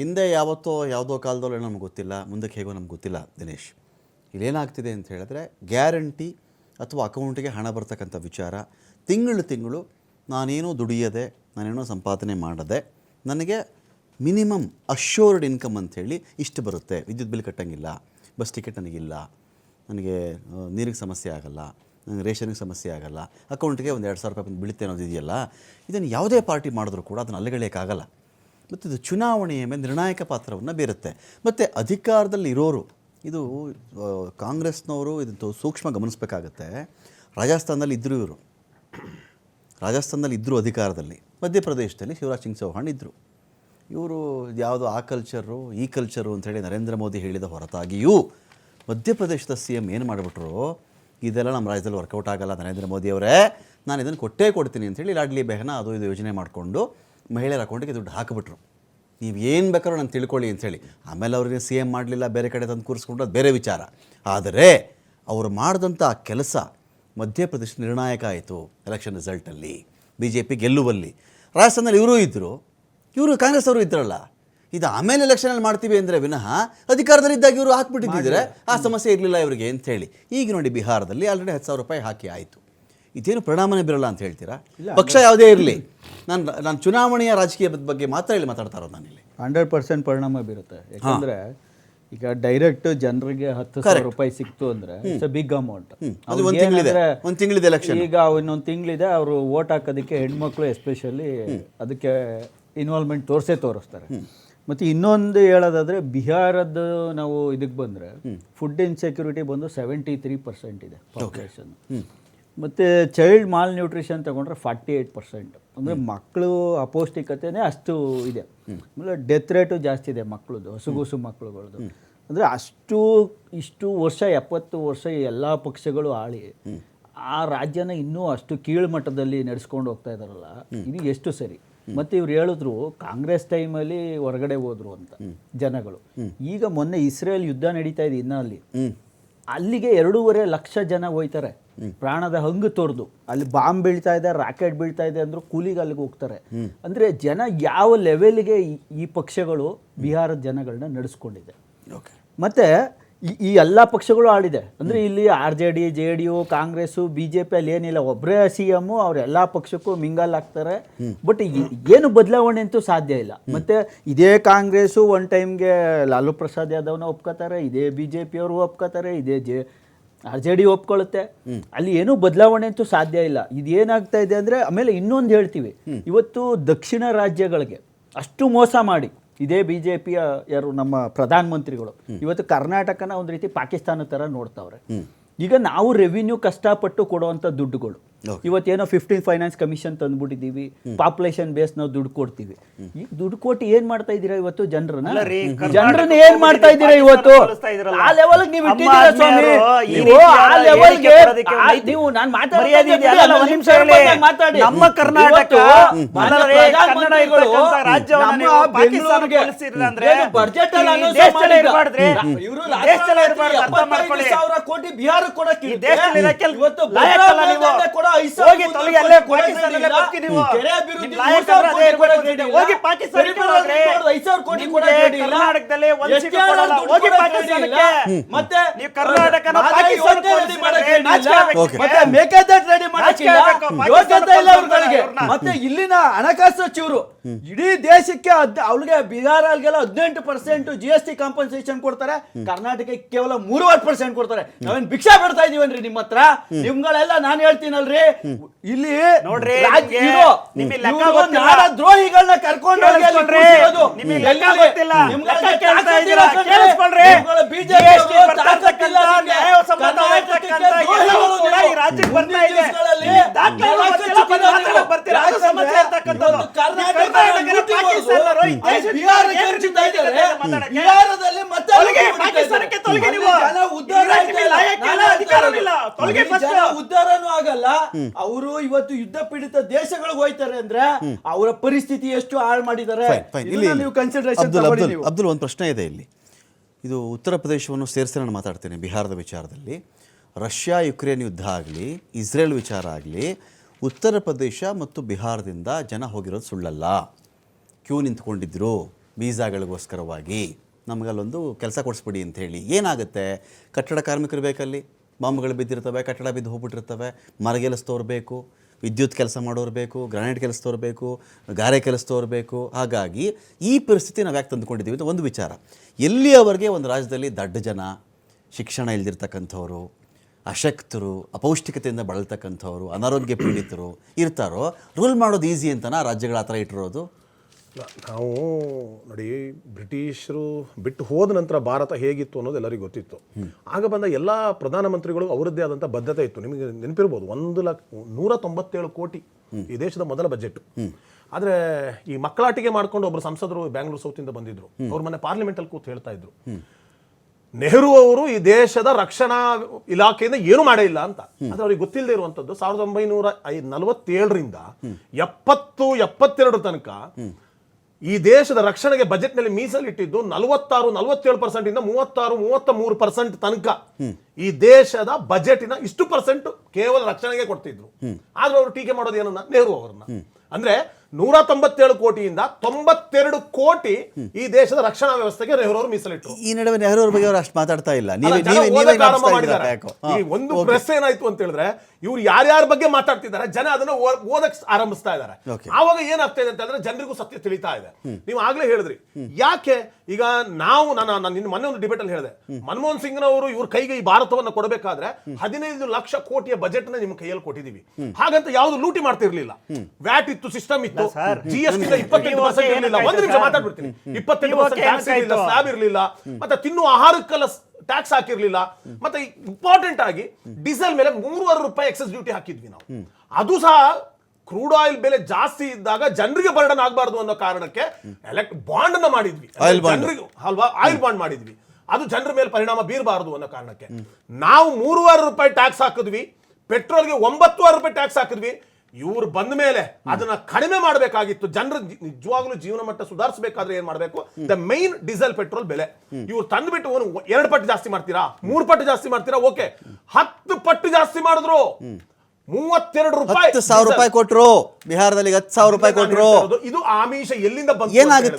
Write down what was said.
ಹಿಂದೆ ಯಾವತ್ತೋ ಯಾವುದೋ ಕಾಲದಲ್ಲೋ ನಮ್ಗೆ ಗೊತ್ತಿಲ್ಲ, ಮುಂದಕ್ಕೆ ಹೇಗೋ ನಮ್ಗೆ ಗೊತ್ತಿಲ್ಲ ದಿನೇಶ್. ಇಲ್ಲೇನಾಗ್ತಿದೆ ಅಂತ ಹೇಳಿದ್ರೆ ಗ್ಯಾರಂಟಿ ಅಥವಾ ಅಕೌಂಟಿಗೆ ಹಣ ಬರ್ತಕ್ಕಂಥ ವಿಚಾರ. ತಿಂಗಳು ತಿಂಗಳು ನಾನೇನೋ ದುಡಿಯದೆ, ನಾನೇನೋ ಸಂಪಾದನೆ ಮಾಡದೆ, ನನಗೆ ಮಿನಿಮಮ್ ಅಶ್ಯೂರ್ಡ್ ಇನ್ಕಮ್ ಅಂಥೇಳಿ ಇಷ್ಟು ಬರುತ್ತೆ. ವಿದ್ಯುತ್ ಬಿಲ್ ಕಟ್ಟಂಗಿಲ್ಲ, ಬಸ್ ಟಿಕೆಟ್ ನನಗಿಲ್ಲ, ನನಗೆ ನೀರಿಗೆ ಸಮಸ್ಯೆ ಆಗಲ್ಲ, ನನಗೆ ರೇಷನ್ಗೆ ಸಮಸ್ಯೆ ಆಗಲ್ಲ, ಅಕೌಂಟ್ಗೆ ಒಂದು ಎರಡು ಸಾವಿರ ರೂಪಾಯಿ ಬಂದು ಬೀಳುತ್ತೆ ಅನ್ನೋದು ಇದೆಯಲ್ಲ, ಇದನ್ನು ಯಾವುದೇ ಪಾರ್ಟಿ ಮಾಡಿದ್ರು ಕೂಡ ಅದನ್ನು ಅಲ್ಲಗಳೆಯೋಕ್ಕಾಗಲ್ಲ. ಮತ್ತು ಇದು ಚುನಾವಣೆಯ ಮೇಲೆ ನಿರ್ಣಾಯಕ ಪಾತ್ರವನ್ನು ಬೀರುತ್ತೆ. ಮತ್ತು ಅಧಿಕಾರದಲ್ಲಿ ಇರೋರು, ಇದು ಕಾಂಗ್ರೆಸ್ನವರು ಇದು ಸೂಕ್ಷ್ಮ ಗಮನಿಸಬೇಕಾಗತ್ತೆ. ರಾಜಸ್ಥಾನದಲ್ಲಿ ಇದ್ದರು ಇವರು. ರಾಜಸ್ಥಾನದಲ್ಲಿ ಇದ್ದರು ಅಧಿಕಾರದಲ್ಲಿ. ಮಧ್ಯಪ್ರದೇಶದಲ್ಲಿ ಶಿವರಾಜ್ ಸಿಂಗ್ ಚೌಹಾಣ್ ಇದ್ದರು ಇವರು ಯಾವುದು ಆ ಕಲ್ಚರು ಈ ಕಲ್ಚರು ಅಂಥೇಳಿ ನರೇಂದ್ರ ಮೋದಿ ಹೇಳಿದ ಹೊರತಾಗಿಯೂ ಮಧ್ಯಪ್ರದೇಶದ ಸಿ ಎಂ ಏನು ಮಾಡಿಬಿಟ್ರು? ಇದೆಲ್ಲ ನಮ್ಮ ರಾಜ್ಯದಲ್ಲಿ ವರ್ಕೌಟ್ ಆಗಲ್ಲ ನರೇಂದ್ರ ಮೋದಿ ಅವರೇ. ನಾನು ಇದನ್ನು ಕೊಟ್ಟೇ ಕೊಡ್ತೀನಿ ಅಂತೇಳಿ ಲಾಡ್ಲಿ ಬೆಹನ ಅದು ಇದು ಯೋಜನೆ ಮಾಡಿಕೊಂಡು ಮಹಿಳೆಯರ ಅಕೌಂಟಿಗೆ ದುಡ್ಡು ಹಾಕಿಬಿಟ್ರು. ನೀವು ಏನು ಬೇಕಾದ್ರೂ ನಾನು ತಿಳ್ಕೊಳ್ಳಿ ಅಂಥೇಳಿ ಆಮೇಲೆ ಅವ್ರಿಗೆ ಸಿ ಎಂ ಮಾಡಲಿಲ್ಲ ಬೇರೆ ಕಡೆ ತಂದು ಕೂರಿಸ್ಕೊಂಡು ಅದು ಬೇರೆ ವಿಚಾರ. ಆದರೆ ಅವರು ಮಾಡಿದಂಥ ಕೆಲಸ ಮಧ್ಯಪ್ರದೇಶ ನಿರ್ಣಾಯಕ ಆಯಿತು ಎಲೆಕ್ಷನ್ ರಿಸಲ್ಟಲ್ಲಿ ಬಿ ಜೆ ಪಿ ಗೆಲ್ಲುವಲ್ಲಿ. ರಾಜಸ್ಥಾನದಲ್ಲಿ ಇವರೂ ಇದ್ದರು ಇವರು ಕಾಂಗ್ರೆಸ್ ಅವರು ಇದ್ರಲ್ಲ. ಇದು ಆಮೇಲೆ ಎಲೆಕ್ಷನಲ್ಲಿ ಮಾಡ್ತೀವಿ ಅಂದರೆ ವಿನಃ ಅಧಿಕಾರದಲ್ಲಿದ್ದಾಗ ಇವರು ಹಾಕ್ಬಿಟ್ಟಿದ್ದಿದ್ರೆ ಆ ಸಮಸ್ಯೆ ಇರಲಿಲ್ಲ ಇವರಿಗೆ ಅಂಥೇಳಿ ಈಗ ನೋಡಿ ಬಿಹಾರದಲ್ಲಿ ಆಲ್ರೆಡಿ ಹತ್ತು ಸಾವಿರ ರೂಪಾಯಿ ಹಾಕಿ ಆಯಿತು. ಇದೇನು ಪರಿಣಾಮನೇ ಬೀರಲ್ಲ ಅಂತ ಹೇಳ್ತೀರಾ? ಪಕ್ಷ ಯಾವುದೇ ಇರಲಿ. ನಾನು ನಾನು ಚುನಾವಣೆಯ ರಾಜಕೀಯದ ಬಗ್ಗೆ ಮಾತ್ರ ಇಲ್ಲಿ ಮಾತಾಡ್ತಾ ಇರೋದು ನಾನಿಲ್ಲಿ. ಹಂಡ್ರೆಡ್ ಪರ್ಸೆಂಟ್ ಪರಿಣಾಮ ಬೀರುತ್ತೆ. ಯಾಕಂದ್ರೆ ಈಗ ಡೈರೆಕ್ಟ್ ಜನರಿಗೆ ಹತ್ತು ಸಾವಿರ ರೂಪಾಯಿ ಸಿಕ್ತು ಅಂದ್ರೆ ಇಟ್ಸ್ ಬಿಗ್ ಅಮೌಂಟ್ ಒಂದು ತಿಂಗಳಿದೆ. ಎಲೆಕ್ಷನ್ ಈಗ ಇನ್ನೊಂದು ತಿಂಗಳಿದೆ ಅವರು ವೋಟ್ ಹಾಕೋದಕ್ಕೆ ಹೆಣ್ಮಕ್ಳು ಎಸ್ಪೆಷಲಿ ಅದಕ್ಕೆ ಇನ್ವಾಲ್ವ್ಮೆಂಟ್ ತೋರಿಸೇ ತೋರಿಸ್ತಾರೆ. ಮತ್ತೆ ಇನ್ನೊಂದು ಹೇಳೋದಾದ್ರೆ ಬಿಹಾರದ ನಾವು ಇದಕ್ಕೆ ಬಂದ್ರೆ ಫುಡ್ ಇನ್ಸೆಕ್ಯೂರಿಟಿ ಬಂದು ಸೆವೆಂಟಿ ತ್ರೀ ಪರ್ಸೆಂಟ್ ಇದೆ ಪಾಪ್ಯುಲೇಷನ್ ಮತ್ತು ಚೈಲ್ಡ್ ಮಾಲ್ ನ್ಯೂಟ್ರಿಷನ್ ತಗೊಂಡ್ರೆ ಫಾರ್ಟಿ ಏಯ್ಟ್ ಪರ್ಸೆಂಟ್ ಅಂದರೆ ಮಕ್ಕಳು ಅಪೌಷ್ಟಿಕತೆನೇ ಅಷ್ಟು ಇದೆ. ಆಮೇಲೆ ಡೆತ್ ರೇಟು ಜಾಸ್ತಿ ಇದೆ ಮಕ್ಕಳದು ಹಸುಗೂಸು ಮಕ್ಕಳುಗಳದ್ದು ಅಂದರೆ ಅಷ್ಟು ಇಷ್ಟು ವರ್ಷ ಎಪ್ಪತ್ತು ವರ್ಷ ಎಲ್ಲ ಪಕ್ಷಗಳು ಆಳಿ. ಆ ರಾಜ್ಯನ ಇನ್ನೂ ಅಷ್ಟು ಕೀಳ್ಮಟ್ಟದಲ್ಲಿ ನಡೆಸ್ಕೊಂಡು ಹೋಗ್ತಾ ಇದ್ದಾರಲ್ಲ ಇದು ಎಷ್ಟು ಸರಿ? ಮತ್ತು ಇವ್ರು ಹೇಳಿದ್ರು ಕಾಂಗ್ರೆಸ್ ಟೈಮಲ್ಲಿ ಹೊರಗಡೆ ಹೋದ್ರು ಅಂತ ಜನಗಳು. ಈಗ ಮೊನ್ನೆ ಇಸ್ರೇಲ್ ಯುದ್ಧ ನಡೀತಾ ಇದೆ ಇನ್ನ ಅಲ್ಲಿ. ಅಲ್ಲಿಗೆ ಎರಡೂವರೆ ಲಕ್ಷ ಜನ ಹೋಯ್ತಾರೆ. ಪ್ರಾಣದ ಹಂಗು ತೋರ್ದು ಅಲ್ಲಿ ಬಾಂಬ್ ಬೀಳ್ತಾ ಇದೆ ರಾಕೆಟ್ ಬೀಳ್ತಾ ಇದೆ ಅಂದ್ರೆ ಕೂಲಿಗೆ ಅಲ್ಲಿಗೆ ಹೋಗ್ತಾರೆ. ಅಂದ್ರೆ ಜನ ಯಾವ ಲೆವೆಲ್ಗೆ ಈ- ಪಕ್ಷಗಳು ಬಿಹಾರದ ಜನಗಳನ್ನ ನಡೆಸ್ಕೊಂಡಿದೆ. ಮತ್ತೆ ಈ ಈ ಎಲ್ಲ ಪಕ್ಷಗಳು ಆಡಿದೆ. ಅಂದ್ರೆ ಇಲ್ಲಿ R J D J D U Congress B J P ಅಲ್ಲಿ ಏನಿಲ್ಲ. ಒಬ್ಬರೇ ಸಿ ಎಮ್ಮು ಅವ್ರ ಎಲ್ಲ ಪಕ್ಷಕ್ಕೂ ಮಿಂಗಲ್ ಆಗ್ತಾರೆ ಬಟ್ ಏನು ಬದಲಾವಣೆ ಅಂತೂ ಸಾಧ್ಯ ಇಲ್ಲ. ಮತ್ತೆ ಇದೇ ಕಾಂಗ್ರೆಸ್ ಒನ್ ಟೈಮ್ಗೆ ಲಾಲು ಪ್ರಸಾದ್ ಯಾದವ್ನ ಒಪ್ಕೋತಾರೆ ಇದೇ ಬಿ ಜೆ ಪಿಯವರು ಒಪ್ಕೋತಾರೆ ಇದೇ ಜೆ ಆರ್ ಜೆ ಡಿ ಒಪ್ಕೊಳ್ಳುತ್ತೆ. ಅಲ್ಲಿ ಏನೂ ಬದಲಾವಣೆ ಅಂತೂ ಸಾಧ್ಯ ಇಲ್ಲ. ಇದೇನಾಗ್ತಾ ಇದೆ ಅಂದ್ರೆ ಆಮೇಲೆ ಇನ್ನೊಂದು ಹೇಳ್ತೀವಿ. ಇವತ್ತು ದಕ್ಷಿಣ ರಾಜ್ಯಗಳಿಗೆ ಅಷ್ಟು ಮೋಸ ಮಾಡಿ ಇದೇ ಬಿ ಜೆ ಪಿಯ ಯಾರು ನಮ್ಮ ಪ್ರಧಾನಮಂತ್ರಿಗಳು ಇವತ್ತು ಕರ್ನಾಟಕನ ಒಂದು ರೀತಿ ಪಾಕಿಸ್ತಾನ ಥರ ನೋಡ್ತಾವ್ರೆ. ಈಗ ನಾವು ರೆವಿನ್ಯೂ ಕಷ್ಟಪಟ್ಟು ಕೊಡುವಂಥ ದುಡ್ಡುಗಳು ಇವತ್ತೇನೋ ಫಿಫ್ಟೀನ್ ಫೈನಾನ್ಸ್ ಕಮಿಷನ್ ತಂದ್ಬಿಟ್ಟಿದ್ದೀವಿ. ಪಾಪ್ಯುಲೇಷನ್ ಬೇಸ್ ನಾವು ದುಡ್ಡು ಕೊಡ್ತೀವಿ. ಈಗ ದುಡ್ಡು ಕೊಟ್ಟು ಏನ್ ಮಾಡ್ತಾ ಇದ್ದೀರಾ ಇವತ್ತು ಜನರನ್ನ? ಜನರನ್ನ ಏನ್ ಮಾಡ್ತಾ ಇದ್ದೀರಾ ಇವತ್ತು? ಆ ಲೆವೆಲ್ ನೀವು ಇಟ್ಟಿದ್ದೀರಾ ಸ್ವಾಮಿ? ನೀವು ಆ ಲೆವೆಲ್ಗೆ ನೀವು ನಾನು ಮರ್ಯಾದೆ ಇದೆಯಲ್ಲ, ಅಲ್ಲ, ನಿಮಿಷ ಹೇಳಿ. ನಮ್ಮ ಕರ್ನಾಟಕ ಬಜೆಟ್. ಸಾವಿರ ಕೋಟಿ ಬಿಹಾರ ಕೊಡಕ್ಕೆ ಈ ಹೋಗಿ ತೊಲಗಿ ಅಲ್ಲೇ ಪಾಕಿಸ್ತಾನದಲ್ಲೇ ಬದುಕಿ ನೀವು. ನಿಮ್ ಲಾಯಕ್ ಅಂದ್ರೆ ಕರ್ನಾಟಕದಲ್ಲಿ ಒಂದ್ ಸೀಟು ಕೊಡಲ್ಲ. ಹೋಗಿ ಪಾಕಿಸ್ತಾನಕ್ಕೆ. ಮತ್ತೆ ನೀವು ಕರ್ನಾಟಕನ ಮತ್ತೆ ಮೇಕೆದಾಟು ರೆಡಿ ಮಾಡಕ್ಕಿಲ್ಲ ನಾಚಿಕೆ ಆಗ್ಬೇಕು. ಯೋಗ್ಯತೆ ಇಲ್ಲ ಅವ್ರುಗಳಿಗೆ ಮತ್ತೆ ಇಲ್ಲಿನ ಹಣಕಾಸು ಸಚಿವರು ಇಡೀ ದೇಶಕ್ಕೆ ಅವಳಿಗೆ ಬಿಹಾರ ಹದಿನೆಂಟು percent G S T compensation ಕೊಡ್ತಾರೆ. ಕರ್ನಾಟಕಕ್ಕೆ ಕೇವಲ ಮೂರುವರೆ ಪರ್ಸೆಂಟ್ ಕೊಡ್ತಾರೆ. ನಾವೇನ್ ಭಿಕ್ಷಾ ಬಿಡ್ತಾ ಇದೀವನ್ರಿ ನಿಮ್ಮ ಹತ್ರ? ನಿಮ್ಗಳೆಲ್ಲ ನಾನು ಹೇಳ್ತೀನಲ್ರಿ? ಇಲ್ಲಿ ನೋಡ್ರಿ, ದ್ರೋಹಿಗಳನ್ನ ಕರ್ಕೊಂಡು ಕೇಳಿಸ್ಕೊಳ್ರಿ. ಕೂರ್ಸಿರೋದು. ರಾಜ್ಯಕ್ಕೆ ಬರ್ತಾ ಇದೆ. ಬಿಹಾರದಲ್ಲಿ ಪಾಕಿಸ್ತಾನಕ್ಕೆ ತೊಲಗಿ ನೀವು. ಉದ್ಧಾರನೂ ಆಗಲ್ಲ. ಅವರು ಇವತ್ತು ಯುದ್ಧ ಪೀಡಿತ ದೇಶಗಳಿಗೆ ಹೋಯ್ತಾರೆ ಅಂದ್ರೆ ಅವರ ಪರಿಸ್ಥಿತಿ ಎಷ್ಟು ಹಾಳು ಮಾಡಿದ್ದಾರೆ? ನೀವು ಕನ್ಸಿಡರೇಷನ್ ಅಬ್ದುಲ್ ಒಂದು ಪ್ರಶ್ನೆ ಇದೆ ಇಲ್ಲಿ. ಇದು ಉತ್ತರ ಪ್ರದೇಶವನ್ನು ಸೇರಿಸಿ ನಾನು ಮಾತಾಡ್ತೇನೆ ಬಿಹಾರದ ವಿಚಾರದಲ್ಲಿ. ರಷ್ಯಾ ಯುಕ್ರೇನ್ ಯುದ್ಧ ಆಗಲಿ, ಇಸ್ರೇಲ್ ವಿಚಾರ ಆಗಲಿ, ಉತ್ತರ ಪ್ರದೇಶ ಮತ್ತು ಬಿಹಾರದಿಂದ ಜನ ಹೋಗಿರೋದು ಸುಳ್ಳಲ್ಲ. ಕ್ಯೂ ನಿಂತ್ಕೊಂಡಿದ್ರು ವೀಸಾಗಳಿಗೋಸ್ಕರವಾಗಿ. ನಮಗಲ್ಲೊಂದು ಕೆಲಸ ಕೊಡಿಸ್ಬಿಡಿ ಹೇಳಿ ಏನಾಗುತ್ತೆ? ಕಟ್ಟಡ ಕಾರ್ಮಿಕರು ಬೇಕಲ್ಲಿ. ಬಾಂಬ್ಗಳು ಬಿದ್ದಿರ್ತವೆ, ಕಟ್ಟಡ ಬಿದ್ದು ಹೋಗ್ಬಿಟ್ಟಿರ್ತವೆ. ಮರಗೆಲಸ್ತವ್ರು ಬೇಕು ವಿದ್ಯುತ್ ಕೆಲಸ ಮಾಡೋರು ಬೇಕು, ಗ್ರಾನೈಟ್ ಕೆಲಸದವ್ರು ಬೇಕು ಗಾರೆ ಕೆಲಸದವ್ರು ಬೇಕು ಹಾಗಾಗಿ ಈ ಪರಿಸ್ಥಿತಿ ನಾವು ಯಾಕೆ ತಂದುಕೊಂಡಿದ್ದೀವಿ ಅಂತ ಒಂದು ವಿಚಾರ. ಎಲ್ಲಿಯವರೆಗೆ ಒಂದು ರಾಜ್ಯದಲ್ಲಿ ದಡ್ಡ ಜನ, ಶಿಕ್ಷಣ ಇಲ್ದಿರ್ತಕ್ಕಂಥವ್ರು ಅಶಕ್ತರು ಅಪೌಷ್ಟಿಕತೆಯಿಂದ ಬಳಲ್ತಕ್ಕಂಥವ್ರು ಅನಾರೋಗ್ಯ ಪೀಡಿತರು ಇರ್ತಾರೋ ರೂಲ್ ಮಾಡೋದು ಈಸಿ ಅಂತನಾ ರಾಜ್ಯಗಳ ಆ ಥರ ಇಟ್ಟಿರೋದು ನಾವು ನೋಡಿ ಬ್ರಿಟಿಷರು ಬಿಟ್ಟು ಹೋದ ನಂತರ ಭಾರತ ಹೇಗಿತ್ತು ಅನ್ನೋದು ಎಲ್ಲರಿಗೂ ಗೊತ್ತಿತ್ತು. ಆಗ ಬಂದ ಎಲ್ಲ ಪ್ರಧಾನಮಂತ್ರಿಗಳು ಅವರದ್ದೇ ಆದಂಥ ಬದ್ಧತೆ ಇತ್ತು. ನಿಮಗೆ ನೆನಪಿರ್ಬೋದು ಒಂದು ಲಕ್ಷ ನೂರ ತೊಂಬತ್ತೇಳು ಕೋಟಿ ಈ ದೇಶದ ಮೊದಲ ಬಜೆಟ್ ಆದರೆ ಈ ಮಕ್ಕಳಾಟಿಗೆ ಮಾಡ್ಕೊಂಡು ಒಬ್ಬರು ಸಂಸದರು ಬ್ಯಾಂಗ್ಳೂರು ಸೌತಿಂದ ಬಂದಿದ್ರು. ಅವ್ರ ಮನೆ ಪಾರ್ಲಿಮೆಂಟಲ್ಲಿ ಕೂತು ಹೇಳ್ತಾ ಇದ್ರು. ನೆಹರು ಅವರು ಈ ದೇಶದ ರಕ್ಷಣಾ ಇಲಾಖೆಯಿಂದ ಏನು ಮಾಡೇ ಇಲ್ಲ ಅಂತ. ಅದು ಅವ್ರಿಗೆ ಗೊತ್ತಿಲ್ಲದೆ ಇರುವಂತದ್ದು. ಸಾವಿರದ ಒಂಬೈನೂರ ಐ ನಲವತ್ತೇಳರಿಂದ ಎಪ್ಪತ್ತು ಎಪ್ಪತ್ತೆರಡು ತನಕ ಈ ದೇಶದ ರಕ್ಷಣೆಗೆ ಬಜೆಟ್ನಲ್ಲಿ ಮೀಸಲಿಟ್ಟಿದ್ದು ನಲವತ್ತಾರು ನಲವತ್ತೇಳು ಪರ್ಸೆಂಟ್ ಇಂದ ಮೂವತ್ತಾರು ಮೂವತ್ತ ಮೂರು ಪರ್ಸೆಂಟ್ ತನಕ. ಈ ದೇಶದ ಬಜೆಟಿನ ಇಷ್ಟು ಪರ್ಸೆಂಟ್ ಕೇವಲ ರಕ್ಷಣೆಗೆ ಕೊಡ್ತಿದ್ರು. ಆದ್ರೂ ಅವರು ಟೀಕೆ ಮಾಡೋದು ಏನನ್ನ ನೆಹರು ಅವರನ್ನ. ಅಂದ್ರೆ ನೂರ ತೊಂಬತ್ತೇಳು ಕೋಟಿಯಿಂದ ತೊಂಬತ್ತೆರಡು ಕೋಟಿ ಈ ದೇಶದ ರಕ್ಷಣಾ ವ್ಯವಸ್ಥೆಗೆ ನೆಹರು ಅವರು ಮೀಸಲಿಟ್ಟು ಈ ನಡುವೆ ನೆಹರು ಅವ್ರ ಬಗ್ಗೆ ಅವರು ಅಷ್ಟು ಮಾತಾಡ್ತಾ ಇಲ್ಲ. ಒಂದು. ಪ್ರೆಸ್ ಏನಾಯ್ತು ಅಂತ ಹೇಳಿದ್ರೆ ಇವ್ರು ಯಾರ್ಯಾರ ಬಗ್ಗೆ ಮಾತಾಡ್ತಿದ್ದಾರೆ ಜನ ಅದನ್ನ ಓದಕ್ ಆರಂಭಿಸ್ತಾ ಇದ್ದಾರೆ. ಆವಾಗ ಏನಾಗ್ತಾ ಇದೆ ಅಂತಂದ್ರೆ ಜನರಿಗೂ ಸತ್ಯ ತಿಳಿತಾ ಇದೆ. ನೀವು ಆಗ್ಲೇ ಹೇಳಿದ್ರಿ. ಯಾಕೆ? ಈಗ ನಾವು ನಾನು ನಾನು ನಿನ್ನ ಮೊನ್ನೆ ಒಂದು ಡಿಬೇಟ್ ಅಲ್ಲಿ ಹೇಳಿದೆ. ಮನಮೋಹನ್ ಸಿಂಗ್ ಅವರು ಇವ್ರ ಕೈಗೆ ಈ ಭಾರತವನ್ನ ಕೊಡಬೇಕಾದ್ರೆ ಹದಿನೈದು ಲಕ್ಷ ಕೋಟಿಯ ಬಜೆಟ್ನ ನಿಮ್ಮ ಕೈಯಲ್ಲಿ ಕೊಟ್ಟಿದೀವಿ ಹಾಗಂತ ಯಾವ್ದು ಲೂಟಿ ಮಾಡ್ತಿರ್ಲಿಲ್ಲ. ವ್ಯಾಟ್ ಇತ್ತು ಸಿಸ್ಟಮ್ ಇತ್ತು. ಜಿ ಎಸ್ ಟಿ ಇಪ್ಪತ್ತೆಂಟು ಪರ್ಸೆಂಟ್ ಇರಲಿಲ್ಲ ಒಂದು ನಿಮಿಷ ಮಾತಾಡ್ಬಿಡ್ತೀನಿ. ಇಪ್ಪತ್ತೆಂಟು ಪರ್ಸೆಂಟ್ ಟ್ಯಾಕ್ಸ್ ಇರಲಿಲ್ಲ ಸ್ಲಾಬ್ ಇರಲಿಲ್ಲ ಮತ್ತೆ ತಿನ್ನುವ ಆಹಾರಕ್ಕೆಲ್ಲ ಟ್ಯಾಕ್ಸ್ ಹಾಕಿರ್ಲಿಲ್ಲ ಮತ್ತೆ ಇಂಪಾರ್ಟೆಂಟ್ ಆಗಿ ಡೀಸೆಲ್ ಮೇಲೆ ಮೂರುವರೆ ರೂಪಾಯಿ ಎಕ್ಸೆಸ್ ಡ್ಯೂಟಿ ಹಾಕಿದ್ವಿ ನಾವು. ಅದು ಸಹ ಕ್ರೂಡ್ ಆಯಿಲ್ ಬೆಲೆ ಜಾಸ್ತಿ ಇದ್ದಾಗ ಜನರಿಗೆ ಬರ್ಡನ್ ಆಗಬಾರ್ದು ಅನ್ನೋ ಕಾರಣಕ್ಕೆ ಎಲೆಕ್ಟ್ ಬಾಂಡ್ ಅನ್ನ ಮಾಡಿದ್ವಿ. ಜನರಿಗೆ ಅಲ್ವಾ? ಆಯಿಲ್ ಬಾಂಡ್ ಮಾಡಿದ್ವಿ. ಅದು ಜನರ ಮೇಲೆ ಪರಿಣಾಮ ಬೀರಬಾರದು ಅನ್ನೋ ಕಾರಣಕ್ಕೆ. ನಾವು ಮೂರುವರೆ ರೂಪಾಯಿ ಟ್ಯಾಕ್ಸ್ ಹಾಕಿದ್ವಿ ಪೆಟ್ರೋಲ್ಗೆ ಒಂಬತ್ತುವರೆ ರೂಪಾಯಿ ಟ್ಯಾಕ್ಸ್ ಹಾಕಿದ್ವಿ ಇವ್ರು ಬಂದ ಮೇಲೆ ಅದನ್ನ ಕಡಿಮೆ ಮಾಡಬೇಕಾಗಿತ್ತು. ಜನರ ನಿಜವಾಗ್ಲೂ ಜೀವನ ಮಟ್ಟ ಸುಧಾರಿಸಬೇಕಾದ್ರೆ ಏನ್ ಮಾಡಬೇಕು? ದ ಮೈನ್ ಡೀಸೆಲ್ ಪೆಟ್ರೋಲ್ ಬೆಲೆ. ಇವ್ರು ತಂದ್ಬಿಟ್ಟು ಒಂದು ಎರಡು ಪಟ್ಟು ಜಾಸ್ತಿ ಮಾಡ್ತೀರಾ? ಮೂರು ಪಟ್ಟು ಜಾಸ್ತಿ ಮಾಡ್ತೀರಾ? ಓಕೆ. ಹತ್ತು ಪಟ್ಟು ಜಾಸ್ತಿ ಮಾಡಿದ್ರು. ಮೂವತ್ತೆರಡು ರೂಪಾಯಿ ಸಾವಿರ ರೂಪಾಯಿ ಕೊಟ್ರು. ಬಿಹಾರದಲ್ಲಿ ಹತ್ತು ಸಾವಿರ ರೂಪಾಯಿ ಕೊಟ್ರು. ಇದು ಆಮಿಷ ಎಲ್ಲಿಂದ ಬಂತು ಏನಾಗುತ್ತೆ?